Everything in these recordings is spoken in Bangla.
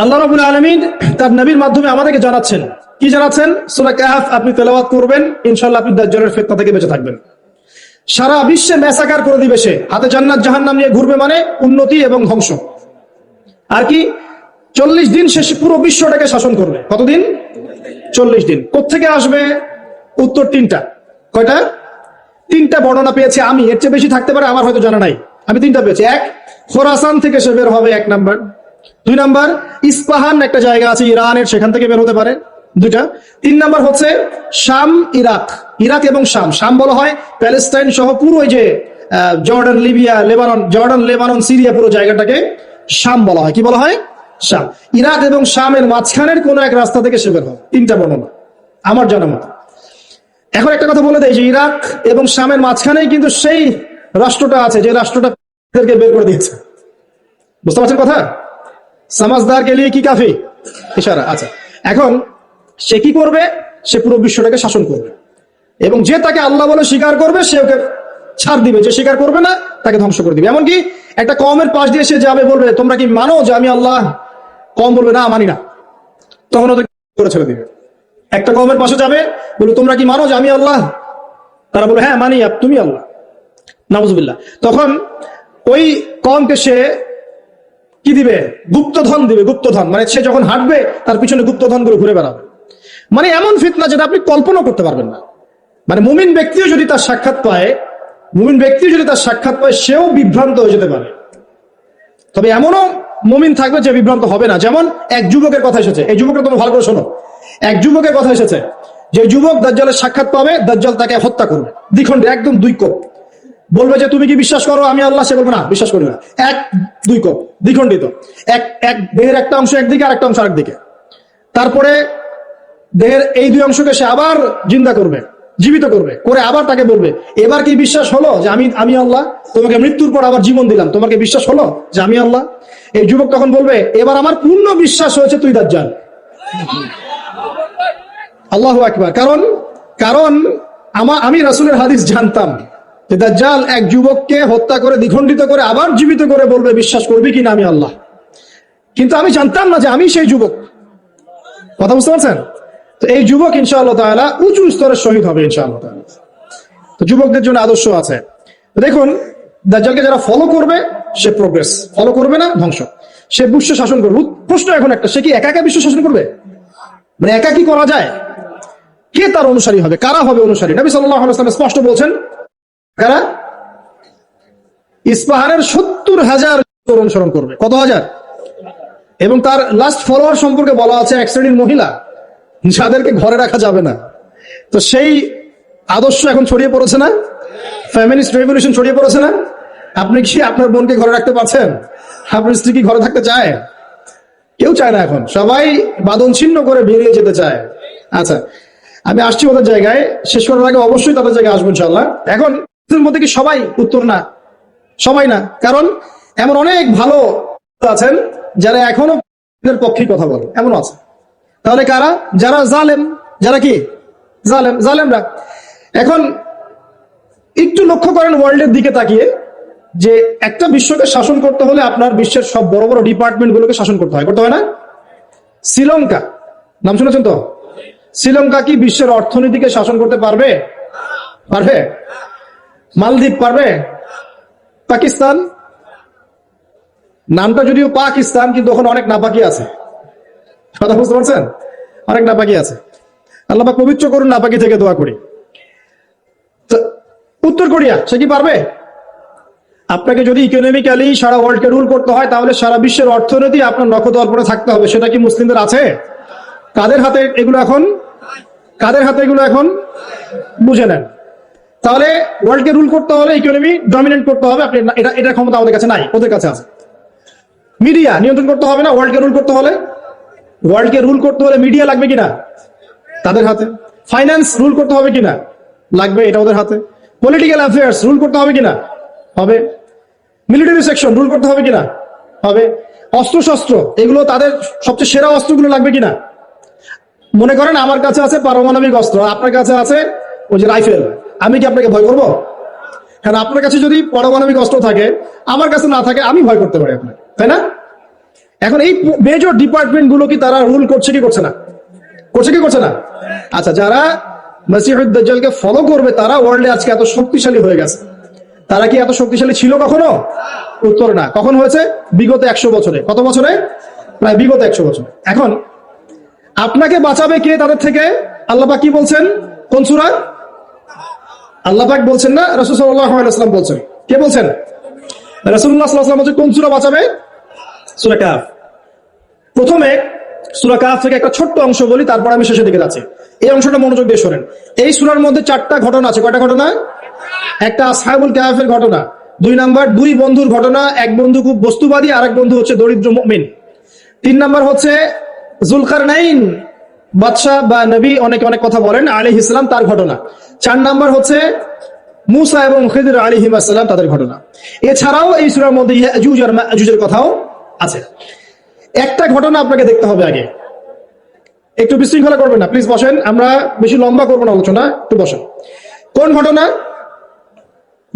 আল্লাহ রাবুল আলমিন তার নবীর মাধ্যমে আমাদেরকে জানাচ্ছেন। কি জানাচ্ছেন? সুরা কাহাফ আপনি তেলাওয়াত করবেন ইনশাল্লাহ আপনি দাজ্জালের ফেতনা থেকে বেঁচে থাকবেন। সারা বিশ্বে ম্যাসাকার করে দিবে সে। হাতে জান্নাত, জাহান্নাম নিয়ে ঘুরবে মানে উন্নতি এবং ধ্বংস। আর কি? চল্লিশ দিন শেষে পুরো বিশ্বটাকে শাসন করবে। কতদিন? চল্লিশ দিন। কোথেকে আসবে? উত্তর তিনটা। কয়টা? তিনটা বর্ণনা পেয়েছি আমি। এর চেয়ে বেশি থাকতে পারে আমার হয়তো জানা নাই। আমি তিনটা পেয়েছি। এক, খোরাসান থেকে সে বের হবে এক নাম্বার। দুই নাম্বার, ইস্পাহান একটা জায়গা আছে ইরানের, সেখান থেকে বের হতে পারে। দুইটা। তিন নাম্বার হচ্ছে শাম, ইরাক। ইরাক এবং শাম। শাম বলা হয় প্যালেস্টাইন সহ পুরো যে Jordan, Libya, Lebanon, Jordan, Lebanon, Syria পুরো জায়গাটাকে শাম বলা হয়। কি বলা হয়? শাম। ইরাক এবং শামের মাঝখানের কোন এক রাস্তা থেকে সে বের হবে তিনটা বর্ণনা। আমার জানা মতো। এখন একটা কথা বলে দেয় যে ইরাক এবং শামের মাঝখানেই কিন্তু সেই রাষ্ট্রটা আছে যে রাষ্ট্রটা বের করে দিয়েছে। বুঝতে পারছেন কথা? সমাজদার কে লিয়ে কি কাফি ইশারা আচ্ছা এখন সে কি করবে? সে পুরো বিশ্বটাকে শাসন করবে। এবং যে তাকে আল্লাহ বলে স্বীকার করবে, সে ওকে ছাড় দিবে। যে স্বীকার করবে না, তাকে ধ্বংস করে দিবে। এমনকি একটা কমের পাশ দিয়ে সে যাবে, বলবে, তোমরা কি মানো যে আমি আল্লাহ? কম বলবে, না, মানি না। তখন ওদের করে ছেড়ে দিবে। একটা কমের পাশে যাবে বলে তোমরা কি মানো যে আমি আল্লাহ? তারা বলে হ্যাঁ মানি তুমি আল্লাহ। নাবুজবিল্লাহ তখন ওই কমকে সে কি দিবে? গুপ্তধন দিবে, গুপ্তধন। মানে সে যখন হাঁটবে, তার পিছনে গুপ্তধন করে ঘুরে বেড়াবে। মানে এমন ফিতনা যেটা আপনি কল্পনা করতে পারবেন না। মানে মুমিন ব্যক্তিও যদি তার সাক্ষাৎ পায়, মুমিন ব্যক্তিও যদি তার সাক্ষাৎ পায়, সেও বিভ্রান্ত হয়ে যেতে পারে। তবে এমনও মুমিন থাকবে যে বিভ্রান্ত হবে না। যেমন এক যুবকের কথা এসেছে। এই যুবকের তোমরা ভালো করে শোনো। এক যুবকের কথা এসেছে যে যুবক দাজ্জালের সাক্ষাৎ পাবে, দাজ্জাল তাকে হত্যা করবে। দ্বিখণ্ডে, একদম দুই কোপ। বলবে যে তুমি কি বিশ্বাস করো? আমি আল্লাহ সে বলবে না, বিশ্বাস করি না। এক, দুই কোপ, দ্বিখণ্ডিত। এক এক দেহের একটা অংশ একদিকে আর একটা অংশ আরেকদিকে। তারপরে দেহের এই দুই অংশকে সে আবার জিন্দা করবে, জীবিত করবে, করে আবার তাকে বলবে, এবার কি বিশ্বাস হলো যে আমি আমি আল্লাহ? তোমাকে মৃত্যুর পর আবার জীবন দিলাম। তোমাকে বিশ্বাস হলো যে আমি আল্লাহ? এই যুবক তখন বলবে, এবার আমার পূর্ণ বিশ্বাস হয়েছে তুই দাজ্জাল। আল্লাহ একবার কারণ কারণ আমার আমি রাসূলের হাদিস জানতাম। দাজ্জাল এক যুবককে হত্যা করে, দ্বিখণ্ডিত করে, আবার জীবিত করে বলবে, বিশ্বাস করবি কিনা আমি আল্লাহ। কিন্তু আমি জানতাম না যে আমি সেই যুবক। কথা বুঝতে পারছেন? তো এই যুবক ইনশাআল্লাহ উঁচু স্তরের শহীদ হবে ইনশাআল্লাহ যুবকদের জন্য আদর্শ আছে। দেখুন, দাজ্জালকে যারা ফলো করবে, সে প্রোগ্রেস ফলো করবে না, ধ্বংস। সে বিশ্ব শাসন করবে। প্রশ্ন এখন একটা, সে কি একা একা বিশ্ব শাসন করবে? মানে একা কি করা যায়? কে তার অনুসারী হবে? কারা হবে অনুসারী? নবী ওয়াসাল্লাম স্পষ্ট বলছেন কারা? ইস্পাহানের সত্তর হাজার অনুসরণ করবে। কত হাজার? এবং তার লাস্ট ফলোয়ার সম্পর্কে বলা আছে এক শ্রেণির মহিলা। যাদেরকে ঘরে রাখা যাবে না। তো সেই আদর্শ এখন ছড়িয়ে পড়েছে না? ফ্যামিলিস্ট রেভলিউশন ছড়িয়ে পড়েছে না? আপনি কি আপনার বোনকে ঘরে রাখতে পারছেন? আপনার স্ত্রী কি ঘরে থাকতে চায়? কেউ চায় না এখন। সবাই বাদন ছিন্ন করে বেরিয়ে যেতে চায়। আচ্ছা আমি আসছি ওদের জায়গায়। শেষ করার আগে অবশ্যই তাদের জায়গায় আসব ইনশাল্লাহ এখন মধ্যে কি সবাই উত্তর না? সবাই না। কারণ এমন অনেক ভালো আছেন যারা এখনও পক্ষে কথা বলে। এমন আছে। তাহলে কারা? যারা জালেম, যারা কি? জালেম, জালেমরা। এখন একটু লক্ষ্য করেন ওয়ার্ল্ডের দিকে তাকিয়ে যে একটা বিশ্বকে শাসন করতে হলে আপনার বিশ্বের সব বড় বড় ডিপার্টমেন্ট গুলোকে শাসন করতে হয়। করতে হয় না? শ্রীলঙ্কা। নাম শুনেছেন তো? শ্রীলঙ্কা কি বিশ্বের অর্থনীতিকে শাসন করতে পারবে? পারবে? মালদ্বীপ পারবে? পাকিস্তান? নামটা যদিও পাকিস্তান, কিন্তু ওখানে অনেক নাপাকি আছে। কথা বুঝতে পারছেন? অনেক নাপাকি আছে। আল্লাহ পবিত্র করুন, নাপাকি থেকে দোয়া করি। উত্তর কোরিয়া, সে কি পারবে? আপনাকে যদি ইকোনমিক্যালি সারা ওয়ার্ল্ডকে রুল করতে হয়, তাহলে সারা বিশ্বের অর্থনীতি আপনার নখদর্পণে থাকতে হবে। সেটা কি মুসলিমদের আছে? কাদের হাতে এগুলো এখন? কাদের হাতে এগুলো এখন? বুঝে নেন। তাহলে ওয়ার্ল্ডকে রুল করতে হলে ইকোনমি ডমিনেট করতে হবে। আপনি এটা এটার ক্ষমতা আমাদের কাছে নাই, ওদের কাছে আছে। মিডিয়া নিয়ন্ত্রণ করতে হবে না ওয়ার্ল্ডকে রুল করতে হলে। ওয়ার্ল্ডকে রুল করতে হলে মিডিয়া লাগবে কিনা? তাদের হাতে। ফাইন্যান্স রুল করতে হবে কিনা? লাগবে, এটা ওদের হাতে। পলিটিক্যাল অ্যাফেয়ার্স রুল করতে হবে কিনা? হবে। মিলিটারি সেকশন রুল করতে হবে কিনা? হবে। অস্ত্র শস্ত্র এগুলো তাদের সবচেয়ে সেরা অস্ত্রগুলো লাগবে কিনা? মনে করেন আমার কাছে আছে পারমাণবিক অস্ত্র, আপনার কাছে আছে ওই যে রাইফেল আমি কি আপনাকে ভয় করব? কারণ আপনার কাছে যদি পারমাণবিক অস্ত্র থাকে, আমার কাছে না থাকে, আমি ভয় করতে পারি আপনাকে, তাই না? এখন এই মেজর ডিপার্টমেন্টগুলো কি তারা রুল করছে কি করছে না? করছে কি করছে না? আচ্ছা যারা মসিহুদ্দালকে ফলো করবে, তারা ওয়ার্ল্ডে আজকে এত শক্তিশালী হয়ে গেছে। তারা কি এত শক্তিশালী ছিল কখনো? উত্তর না। কখন হয়েছে? বিগত একশো বছরে। কত বছরে? প্রায় বিগত একশো বছরে। এখন, আপনাকে বাঁচাবে কে তাদের থেকে? আল্লাপাক কি বলছেন? কোন সুরা? আল্লাপাক বলছেন না রসুল্লাহাম বলছেন। কে বলছেন? রসুল্লাহ সাল্লাম বলছেন কোন সুরা বাঁচাবে? সুরা কাফ প্রথমে সুরা কাফ থেকে একটা ছোট্ট অংশ বলি, তারপর আমি শেষের দিকে যাচ্ছি। এই অংশটা মনোযোগ দিয়ে শোনেন। এই সুরার মধ্যে চারটা ঘটনা আছে। কয়টা ঘটনা? একটা সাহেবুল কাহাফের ঘটনা, দুই নাম্বার দুই বন্ধুর ঘটনা, এক বন্ধু খুব বস্তুবাদী আর এক বন্ধু হচ্ছে দরিদ্র মুমিন। তিন নাম্বার হচ্ছে জুলকার নাইন বাদশাহ বা নবী অনেকে অনেক কথা বলেন আলী ইসলাম তার ঘটনা। চার নাম্বার হচ্ছে মুসা এবং খিদির আলী হিমাসাল্লাম তাদের ঘটনা। এছাড়াও এই সুরার মধ্যে কথাও আছে। একটা ঘটনা আপনাকে দেখতে হবে আগে। একটু বিশৃঙ্খলা করবেন না, প্লিজ বসেন, আমরা বেশি লম্বা করব না আলোচনা, একটু বসেন। কোন ঘটনা?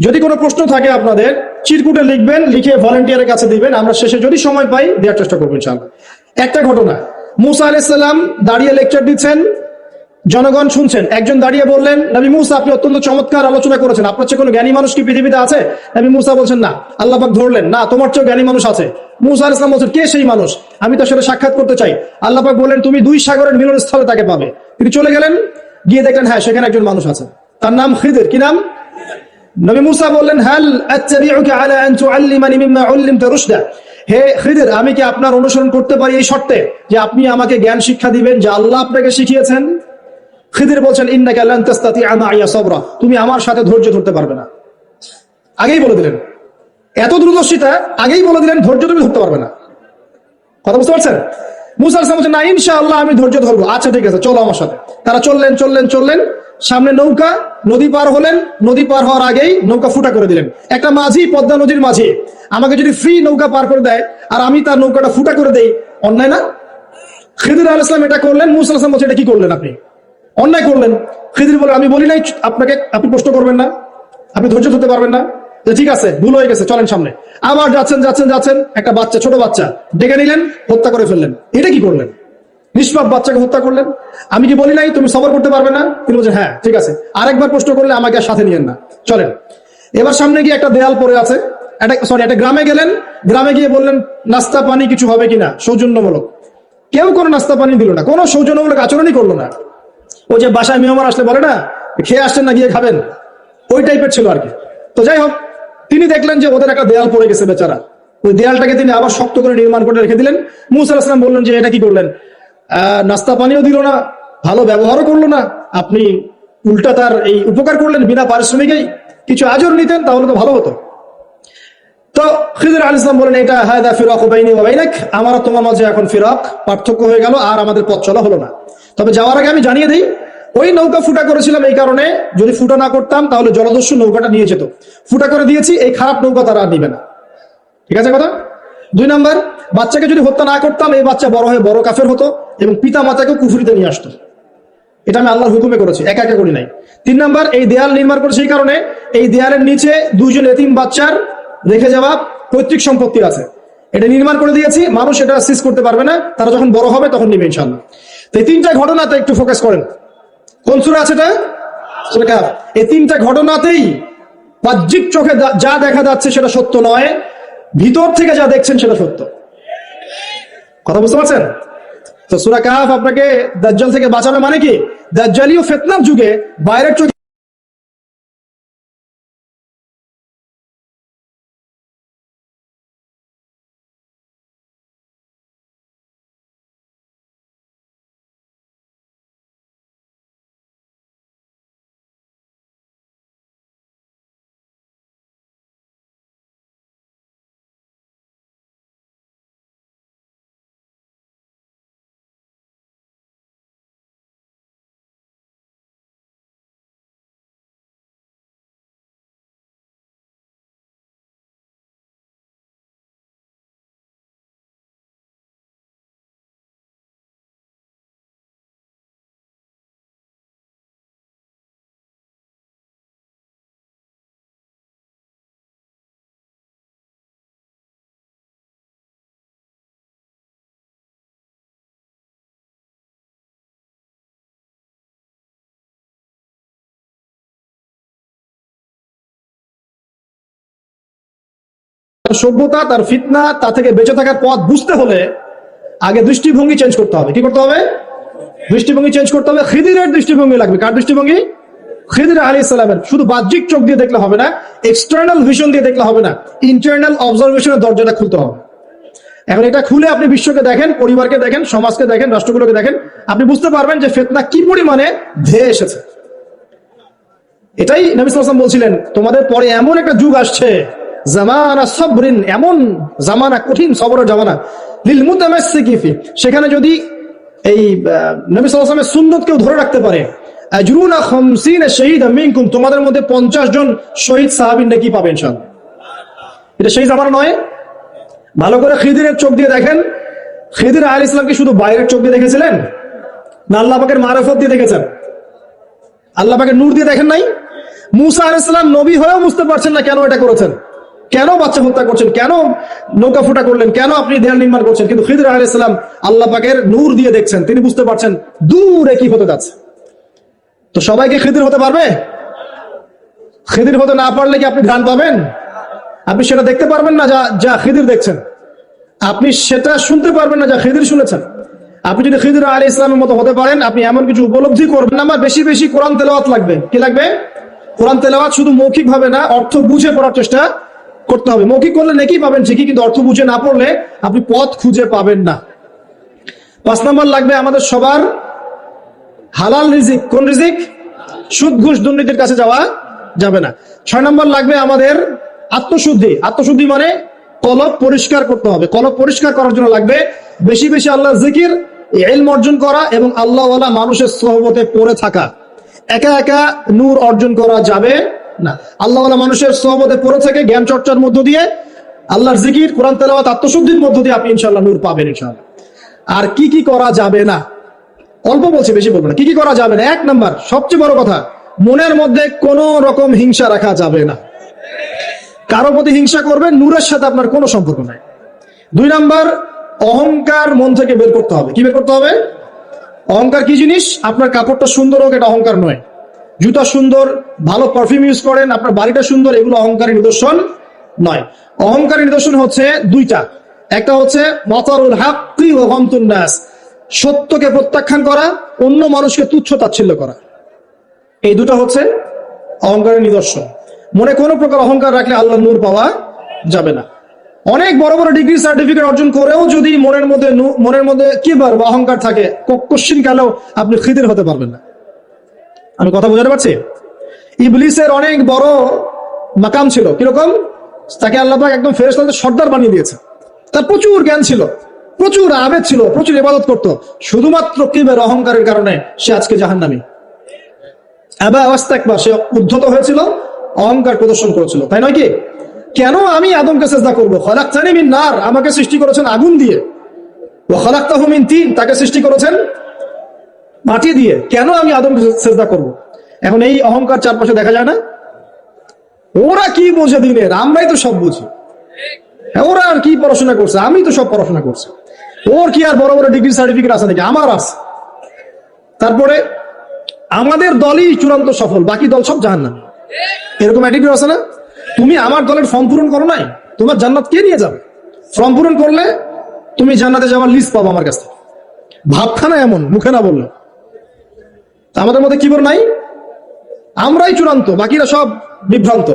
যদি কোনো প্রশ্ন থাকে আপনাদের, চিরকুটে লিখবেন, লিখে ভলেন্টিয়ারের কাছে দিবেন, আমরা শেষে যদি সময় পাই দেওয়ার চেষ্টা করব ইনশাআল্লাহ। একটা ঘটনা মুসা আলাইসাল্লাম দাঁড়িয়ে লেকচার দিচ্ছেন। জনগণ শুনছেন। একজন দাঁড়িয়ে বললেন, নবী মুসা, আপনি অত্যন্ত চমৎকার আলোচনা করেছেন। আপনার চেয়ে কোনো জ্ঞানী মানুষ কি পৃথিবীতে আছে? নবী মুসা বলছেন, না। আল্লাহ পাক ধরলেন, না, তোমার চেয়েও জ্ঞানী মানুষ আছে। মুসা ইসলাম বলছেন, কে সেই মানুষ? আমি তার সাথে সাক্ষাৎ করতে চাই। আল্লাহ পাক বললেন, তুমি দুই সাগরের মিলন স্থলে তাকে পাবে। তিনি চলে গেলেন, গিয়ে দেখলেন হ্যাঁ সেখানে একজন মানুষ আছে। তার নাম খিদির। কি নাম? নবী মুসা বললেন, হাল আলা হে খিদির, আমি কি আপনার অনুসরণ করতে পারি এই শর্তে যে আপনি আমাকে জ্ঞান শিক্ষা দিবেন যে আল্লাহ আপনাকে শিখিয়েছেন? খিদির বলছেন ইন্দাকে সাবরা। তুমি আমার সাথে ধৈর্য ধরতে পারবে না। আগেই বলে দিলেন। এত দূরদর্শিতা আগেই বলে দিলেন, ধৈর্য তুমি ধরতে পারবে না। কথা বুঝতে পারছেন? মুসা আলাইহিস সালাম বলছেন, না, ইনশাআল্লাহ আমি ধৈর্য ধরবো। আচ্ছা ঠিক আছে, চলো আমার সাথে। তারা চললেন চললেন চললেন। সামনে নৌকা, নদী পার হলেন। নদী পার হওয়ার আগেই নৌকা ফুটা করে দিলেন। একটা মাঝি, পদ্মা নদীর মাঝি, আমাকে যদি ফ্রি নৌকা পার করে দেয় আর আমি তার নৌকাটা ফুটা করে দেই, অন্যায় না? খিদির আল ইসলাম এটা করলেন, মুসা বলছে, এটা কি করলেন আপনি? অন্যায় করলেন। খিদির বলে, আমি বলি নাই, আপনাকে, আপনি প্রশ্ন করবেন না। আপনি ধৈর্য ধরতে পারবেন না। যে ঠিক আছে, ভুল হয়ে গেছে, চলেন সামনে। আবার যাচ্ছেন যাচ্ছেন যাচ্ছেন, একটা বাচ্চা, ছোট বাচ্চা, ডেকে নিলেন, হত্যা করে ফেললেন। এটা কি করলেন? নিষ্পাপ বাচ্চাকে হত্যা করলেন? আমি কি বলি নাই, তুমি সবর করতে পারবে না? তিনি বলছেন হ্যাঁ ঠিক আছে। আরেকবার প্রশ্ন করলে আমাকে আর সাথে নিয়েন না। চলেন। এবার সামনে গিয়ে একটা দেয়াল পড়ে আছে। সরি একটা গ্রামে গেলেন, গ্রামে গিয়ে বললেন, নাস্তা পানি কিছু হবে কিনা? সৌজন্যমূলক। কেউ কোনো নাস্তা পানি দিল না, কোনো সৌজন্যমূলক আচরণই করল না। ওই যে বাসায় মেহমান আসলে বলে না, খেয়ে আসছেন না, গিয়ে খাবেন? ওই টাইপের ছিল আর কি। তো যাই হোক তিনি দেখলেন যে ওদের একটা দেয়াল পড়ে গেছে বেচারা। ওই দেয়ালটাকে তিনি আবার শক্ত করে নির্মাণ করে রেখে দিলেন। মুসা আসলাম বললেন যে, এটা কি করলেন? নাস্তা পানিও দিল না, ভালো ব্যবহারও করল না। আপনি উল্টা তার এই উপকার করলেন বিনা পারিশ্রমিকেই। কিছু আজর নিতেন, তাহলে তো ভালো হতো। তো খিদুর আল ইসলাম বলেন এটা হায়দা ফিরাক বাইনি ওবাইনাক আমার তোমার মাঝে এখন ফিরাক পার্থক্য হয়ে গেল, আর আমাদের পথ চলা হলো না। তবে যাওয়ার আগে আমি জানিয়ে দিই ওই নৌকা ফুটা করেছিলাম এই কারণে, যদি ফুটা না করতাম, তাহলে জলদস্যু নৌকাটা নিয়ে যেত। ফুটা করে দিয়েছি, এই খারাপ নৌকা তারা আর নিবে না। ঠিক আছে কথা? দুই নাম্বার, বাচ্চাকে যদি হত্যা না করতাম, এই বাচ্চা বড় হয়ে বড় কাফের হতো এবং পিতা মাতাকেও কুফুরিতে নিয়ে আসতো। এটা আমি আল্লাহর হুকুমে করেছি, একা একা করি নাই। তিন নাম্বার, এই দেয়াল নির্মাণ করেছি এই কারণে, এই দেয়ালের নিচে দুইজন এতিম বাচ্চার রেখে যাওয়া পৈতৃক সম্পত্তি আছে। এটা নির্মাণ করে দিয়েছি, মানুষ এটা সিজ করতে পারবে না, তারা যখন বড় হবে তখন নিবে ইনশাল্লাহ তো এই তিনটা ঘটনাতে একটু ফোকাস করেন। কোন সুরা আছে এটা? সুরকার এই তিনটা ঘটনাতেই বাহ্যিক চোখে যা- দেখা যাচ্ছে সেটা সত্য নয়, ভিতর থেকে যা দেখছেন সেটা সত্য। কথা বুঝতে পারছেন? তো সুরা কাহাফ আপনাকে দাজ্জাল থেকে বাঁচাবে মানে কি? দাজ্জালীয় ফেতনার যুগে বাইরের চোখে সভ্যতা, তার ফিতনা, তা থেকে বেঁচে থাকার পথ বুঝতে হলে আগে দৃষ্টিভঙ্গি চেঞ্জ করতে হবে। কি করতে হবে? দৃষ্টিভঙ্গি চেঞ্জ করতে হবে। খিদিরের দৃষ্টিভঙ্গি লাগবে। কার দৃষ্টিভঙ্গি? খিদির আলী ইসলামের শুধু বাহ্যিক চোখ দিয়ে দেখলে হবে না এক্সটার্নাল ভিশন দিয়ে দেখলে হবে না ইন্টারনাল অবজারভেশনের দরজাটা খুলতে হবে। এখন এটা খুলে আপনি বিশ্বকে দেখেন, পরিবারকে দেখেন, সমাজকে দেখেন, রাষ্ট্রগুলোকে দেখেন, আপনি বুঝতে পারবেন যে ফেতনা কি পরিমাণে ধেয়ে এসেছে। এটাই নবী সাল্লাম বলছিলেন, তোমাদের পরে এমন একটা যুগ আসছে জামানা সবরিন, এমন জামানা, কঠিন সবরের জামানা। লিল মুতামাসসিকিফি সেখানে যদি এই নবী সাল্লাল্লাহু সুন্নত কেউ ধরে রাখতে পারে, আজরুনা খামসিনা শাহীদা মিনকুম, তোমাদের মধ্যে 50 জন শহীদ সাহাবী নাকি পাবে ইনশাআল্লাহ। এটা সেই জামানা নয়। ভালো করে খিদিরের চোখ দিয়ে দেখেন। খিদির আল ইসলামকে শুধু বাইরের চোখ দিয়ে দেখেছিলেন? না, আল্লাহ পাকের মারফত দিয়ে দেখেছেন? আল্লাহ পাকে নূর দিয়ে দেখেন নাই? মুসা আলাইসালাম নবী হয়েও বুঝতে পারছেন না কেন এটা করেছেন। কেন বাচ্চা হত্যা করছেন? কেন নৌকা ফুটা করলেন? কেন আপনি দেয়াল নির্মাণ করছেন? কিন্তু খিদর আলাইসালাম আল্লাহ পাকের নূর দিয়ে দেখছেন। তিনি বুঝতে পারছেন দূরে কি হতে যাচ্ছে। তো সবাইকে খিদির হতে পারবে? খিদির হতে না পারলে কি আপনি ধ্যান পাবেন? আপনি সেটা দেখতে পারবেন না যা যা খিদির দেখছেন। আপনি সেটা শুনতে পারবেন না যা খিদির শুনেছেন। আপনি যদি খিদির আলী ইসলামের মতো হতে পারেন, আপনি এমন কিছু উপলব্ধি করবেন আমার বেশি বেশি কোরআন তেলাওয়াত লাগবে। কি লাগবে? কোরআন তেলাওয়াত শুধু মৌখিক ভাবে না, অর্থ বুঝে পড়ার চেষ্টা করতে হবে। মৌখিক করলে নেকি পাবেন, ঠিকই, কিন্তু অর্থ বুঝে না পড়লে আপনি পথ খুঁজে পাবেন না। পাঁচ নম্বর লাগবে আমাদের সবার হালাল রিজিক। কোন রিজিক? সুদ, ঘুষ দুর্নীতির কাছে যাওয়া যাবে না। ছয় নম্বর লাগবে আমাদের আত্মশুদ্ধি। আত্মশুদ্ধি মানে কলব পরিষ্কার করতে হবে। কলব পরিষ্কার করার জন্য লাগবে বেশি বেশি আল্লাহ জিকির এলম অর্জন করা এবং আল্লাহওয়ালা মানুষের সহবতে পড়ে থাকা। একা একা নূর অর্জন করা যাবে না। আল্লাহওয়ালা মানুষের সহবতে পড়ে থেকে, জ্ঞান চর্চার মধ্য দিয়ে, আল্লাহর জিকির, কোরআন তেলাওয়াত, আত্মশুদ্ধির মধ্য দিয়ে আপনি ইনশাল্লাহ নূর পাবেন ইনশাল্লাহ আর কি কি করা যাবে না? অল্প বলছি, বেশি বলব না। কি কি করা যাবে না? এক নাম্বার, সবচেয়ে বড় কথা, মনের মধ্যে কোন রকম হিংসা রাখা যাবে না। কারও প্রতি হিংসা করবে নূরের সাথে আপনার কোনো সম্পর্ক নাই। দুই নাম্বার, অহংকার মন থেকে বের করতে হবে। কি বের করতে হবে? অহংকার কি জিনিস? আপনার কাপড়টা সুন্দর হোক, এটা অহংকার নয়। জুতা সুন্দর, ভালো পারফিউম ইউজ করেন, আপনার বাড়িটা সুন্দর, এগুলো অহংকারের নিদর্শন নয়। অহংকারের নিদর্শন হচ্ছে দুইটা। একটা হচ্ছে মতারুল হাক্কি ও নাস। সত্যকে প্রত্যাখ্যান করা, অন্য মানুষকে তুচ্ছ তাচ্ছিল্য করা। এই দুটো হচ্ছে অহংকারের নিদর্শন। মনে কোনো প্রকার অহংকার রাখলে আল্লাহ নূর পাওয়া যাবে না। অনেক বড় বড় ডিগ্রি সার্টিফিকেট অর্জন করেও যদি মনের মধ্যে মনের মধ্যে কিবার বা অহংকার থাকে কোশ্চিন কালেও আপনি খিদির হতে পারবেন না। আমি কথা বোঝাতে পারছি? ইবলিসের অনেক বড় মাকাম ছিল। কীরকম তাকে আল্লাহ একদম ফেরেস্তাদের সর্দার বানিয়ে দিয়েছে। তার প্রচুর জ্ঞান ছিল, প্রচুর আবেদ ছিল, প্রচুর ইবাদত করত। শুধুমাত্র কিবের অহংকারের কারণে সে আজকে জাহান্নামী। আবা একবার সে উদ্ধত হয়েছিল, অহংকার প্রদর্শন করেছিল। তাই নয় কি? কেন আমি আদমকে চেষ্টা করব? নার, আমাকে সৃষ্টি করেছেন আগুন দিয়ে। ও খলাক্তাহু মিন তিন, তাকে সৃষ্টি করেছেন মাটি দিয়ে কেন আমি আদমকে চেষ্টা করব? এখন এই অহংকার চারপাশে দেখা যায় না? ওরা কি বোঝে দিনের আমরাই তো সব বুঝি। হ্যাঁ, ওরা আর কি পড়াশোনা করছে? আমি তো সব পড়াশোনা করছি। ওর কি আর বড় বড় ডিগ্রি সার্টিফিকেট আছে নাকি? আমার আছে। তারপরে আমাদের দলই চূড়ান্ত সফল বাকি দল সব জাহান না এরকম আছে না? তুমি আমার দলের ফর্ম পূরণ করো নাই? তোমার জান্নাত কে নিয়ে যাবে? ফর্ম পূরণ করলে তুমি জান্নাতে যাওয়ার লিস্ট পাবো আমার কাছে ভাবখানা এমন মুখে না বলল। আমাদের মধ্যে কিবর নাই? আমরাই চূড়ান্ত, বাকিরা সব বিভ্রান্ত।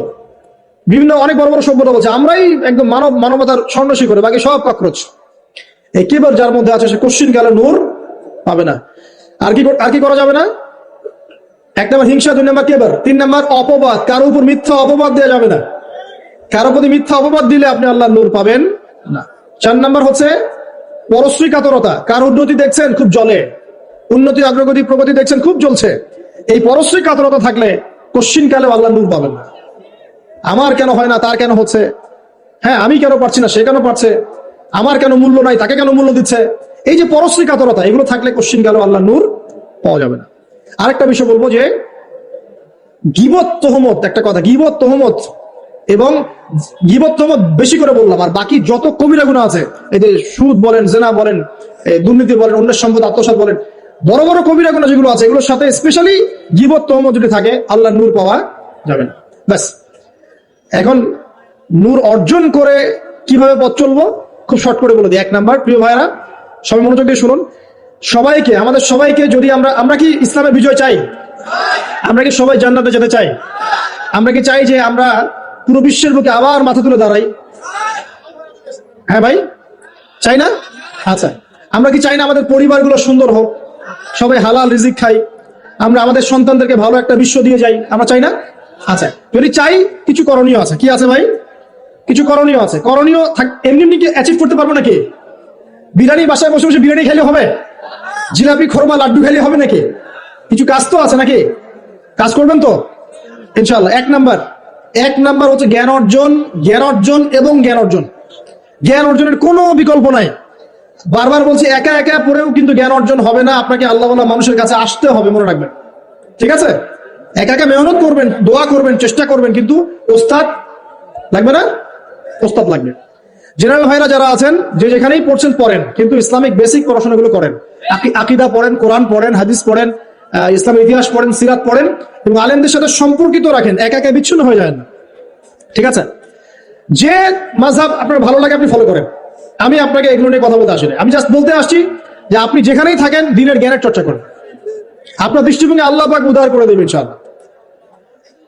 বিভিন্ন অনেক বড় বড় সভ্যতা বলছে, আমরাই একদম মানব মানবতার স্বর্ণশী করে বাকি সব কাকরোচ। এই কিবর যার মধ্যে আছে সে কোশ্চিন গেলে নূর পাবে না। আর কি আর কি করা যাবে না? এক নম্বর হিংসা, দুই নম্বর কেবার তিন নম্বর অপবাদ কারও উপর মিথ্যা অপবাদ দেওয়া যাবে না। কারও প্রতি মিথ্যা অপবাদ দিলে আপনি আল্লাহ নূর পাবেন না। চার নম্বর হচ্ছে পরশ্রী কাতরতা কার উন্নতি দেখছেন? খুব জলে। উন্নতি অগ্রগতি প্রগতি দেখছেন, খুব চলছে। এই পরশ্রী কাতরতা থাকলে কশ্চিন কালে আল্লাহ নূর পাবেন না। আমার কেন হয় না, তার কেন হচ্ছে? হ্যাঁ আমি কেন পারছি না, সে কেন পারছে? আমার কেন মূল্য নাই, তাকে কেন মূল্য দিচ্ছে? এই যে পরশ্রী কাতরতা, এগুলো থাকলে কশ্চিন কালে আল্লাহ নূর পাওয়া যাবে না। আরেকটা বিষয় বলব যে, গিবত তহমত, একটা কথা, গিবত তহমত এবং গিবত তহমত বেশি করে বললাম, আর বাকি যত কবিরা গুণা আছে, এই যে সুদ বলেন, জেনা বলেন দুর্নীতি বলেন, অন্যের সম্পদ, আত্মসাৎ বলেন বড় বড় কবিরা গুণা যেগুলো আছে, এগুলোর সাথে স্পেশালি গিবত তহমত যদি থাকে আল্লাহ নূর পাওয়া যাবে। না ব্যাস। এখন নূর অর্জন করে কীভাবে পথ চলবো? খুব শর্ট করে বলে দিই। এক নাম্বার, প্রিয় ভাইরা সবাই মনোযোগ দিয়ে শুনুন। সবাইকে, আমাদের সবাইকে যদি আমরা আমরা কি ইসলামের বিজয় চাই? আমরা কি সবাই জান্নাতে যেতে চাই? আমরা কি চাই যে আমরা পুরো বিশ্বের বুকে আবার মাথা তুলে দাঁড়াই? হ্যাঁ ভাই? চাই না? আচ্ছা। আমরা কি চাই না আমাদের পরিবারগুলো সুন্দর হোক? সবাই হালাল রিজিক খাই। আমরা আমাদের সন্তানদেরকে ভালো একটা বিশ্ব দিয়ে যাই। আমরা চাই না? আচ্ছা যদি চাই, কিছু করণীয় আছে। কি আছে ভাই? কিছু করণীয় আছে। করণীয় এমনি এমনি অ্যাচিভ করতে পারব নাকি? বিরিয়ানি বাসায় বসে বসে বিরিয়ানি খেলে হবে? জিলাপি, খরমা, লাড্ডু খেলে হবে নাকি? কিছু কাজ তো আছে নাকি? কাজ করবেন তো? ইনশাল্লাহ এক নাম্বার। এক নাম্বার হচ্ছে জ্ঞান অর্জন জ্ঞান অর্জন এবং জ্ঞান অর্জন। জ্ঞান অর্জনের কোনো বিকল্প নাই। বারবার বলছি একা একা পড়েও কিন্তু জ্ঞান অর্জন হবে না আপনাকে আল্লাহ মানুষের কাছে আসতে হবে মনে রাখবেন। ঠিক আছে? একা একা মেহনত করবেন দোয়া করবেন চেষ্টা করবেন কিন্তু ওস্তাদ লাগবে না? ওস্তাদ লাগবে। জেনারেল ভাইরা যারা আছেন যে যেখানেই পড়ছেন পড়েন কিন্তু ইসলামিক বেসিক পড়াশোনাগুলো করেন। আকি- আকিদা পড়েন কোরআন পড়েন হাদিস পড়েন আহ, ইসলামের ইতিহাস পড়েন সিরাত পড়েন এবং আলেমদের সাথে সম্পর্কিত রাখেন একা একা বিচ্ছিন্ন হয়ে যায় না। ঠিক আছে? যে মাঝহাব আপনার ভালো লাগে আপনি ফলো করেন। আমি আপনাকে এগুলো নিয়ে কথা বলতে আসিনি। আমি জাস্ট বলতে আসছি যে আপনি যেখানেই থাকেন, দিনের জ্ঞানের চর্চা করেন। আপনার দৃষ্টিভঙ্গি আল্লাহ পাক উদার করে দেবেন ইনশাআল্লাহ।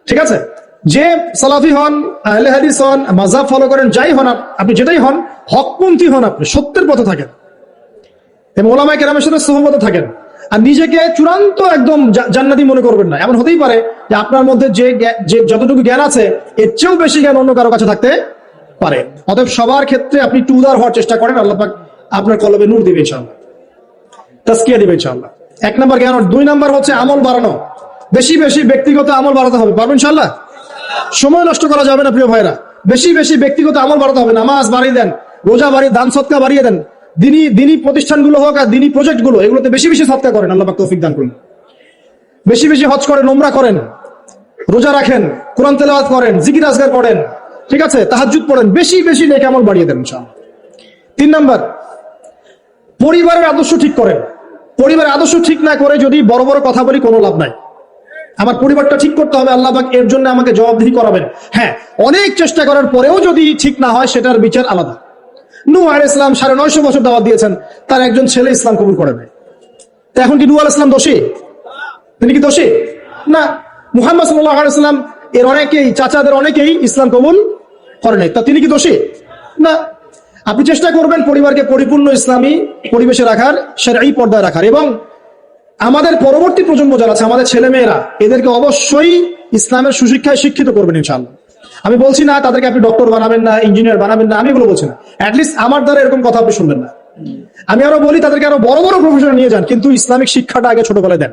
ঠিক আছে? যে সালাফি হন, আহলে হাদিস হন, মাযহাব ফলো করেন, যাই হন আপনি যেটাই হন, হকপন্থী হন আপনি, সত্যের পথে থাকেন। এবং ওলামায়ে কেরামের সাথে সহমতে থাকেন। আর নিজেকে চূড়ান্ত একদম জান্নাতি মনে করবেন না। এমন হতেই পারে যে আপনার মধ্যে যে যতটুকু জ্ঞান আছে, এর চেয়েও বেশি জ্ঞান অন্য কারও কাছে থাকতে পারে। অতএব সবার ক্ষেত্রে আপনি একটু উদার হওয়ার চেষ্টা করেন, আল্লাহ পাক আপনার কলবে নূর দিবে ইনশাআল্লাহ। তাস্কিয়া দিবে ইনশাআল্লাহ। এক নম্বর জ্ঞান দুই নম্বর হচ্ছে আমল বাড়ানো। বেশি বেশি ব্যক্তিগত আমল বাড়াতে হবে। পারবেন ইনশাআল্লাহ? সময় নষ্ট করা যাবে না, প্রিয় ভাইরা বেশি বেশি ব্যক্তিগত আমল বাড়াতে হবে। নামাজ বাড়িয়ে দেন, রোজা বাড়িয়ে, দান সৎকা বাড়িয়ে দেন। দিনই দিনী প্রতিষ্ঠানগুলো হোক আর দিনী প্রজেক্টগুলো, এগুলোতে বেশি বেশি সৎকা করেন। আল্লাহ তৌফিক দান করুন। বেশি বেশি হজ করেন নোমরা করেন। রোজা রাখেন, কোরআন তেলাওয়াত করেন, জিকির আজগার করেন। ঠিক আছে, তাহাজ্জুদ পড়েন, বেশি বেশি নেক আমল বাড়িয়ে দেন, ইনশাআল্লাহ। তিন নাম্বার, পরিবারের আদর্শ ঠিক করেন। পরিবারের আদর্শ ঠিক না করে যদি বড় বড় কথা বলি, কোনো লাভ নাই। আমার পরিবারটা ঠিক করতে হবে, আল্লাহ এর জন্য আমাকে জবাবদিহি করাবেন। হ্যাঁ অনেক চেষ্টা করার পরেও যদি ঠিক না হয়, সেটার বিচার আলাদা। নূ আল ইসলাম সাড়ে নয়শো বছর দাওয়াত দিয়েছেন, তার একজন ছেলে ইসলাম কবুল করে এখন কি নূ আল ইসলাম দোষী? তিনি কি দোষী? না, মুহাম্মদ সাল্লাহ আলাইসাল্লাম এর অনেকেই, চাচাদের অনেকেই ইসলাম কবুল করে নাই। তা তিনি কি দোষী? না। আপনি চেষ্টা করবেন পরিবারকে পরিপূর্ণ ইসলামী পরিবেশে রাখার, সেরাই পর্দায় রাখার। এবং আমাদের পরবর্তী প্রজন্ম যারা আছে, আমাদের ছেলে মেয়েরা এদেরকে অবশ্যই ইসলামের সুশিক্ষায় শিক্ষিত করবেন ইনশাআল্লাহ। আমি বলছি না, তাদেরকে আপনি ডক্টর বানাবেন না ইঞ্জিনিয়ার বানাবেন না, আমি এগুলো বলছি না। অ্যাটলিস্ট আমার দ্বারা এরকম কথা আপনি শুনবেন না। আমি আরও বলি, তাদেরকে আরও বড় বড় প্রফেশনে নিয়ে যান, কিন্তু ইসলামিক শিক্ষাটা আগে ছোটবেলায় দেন।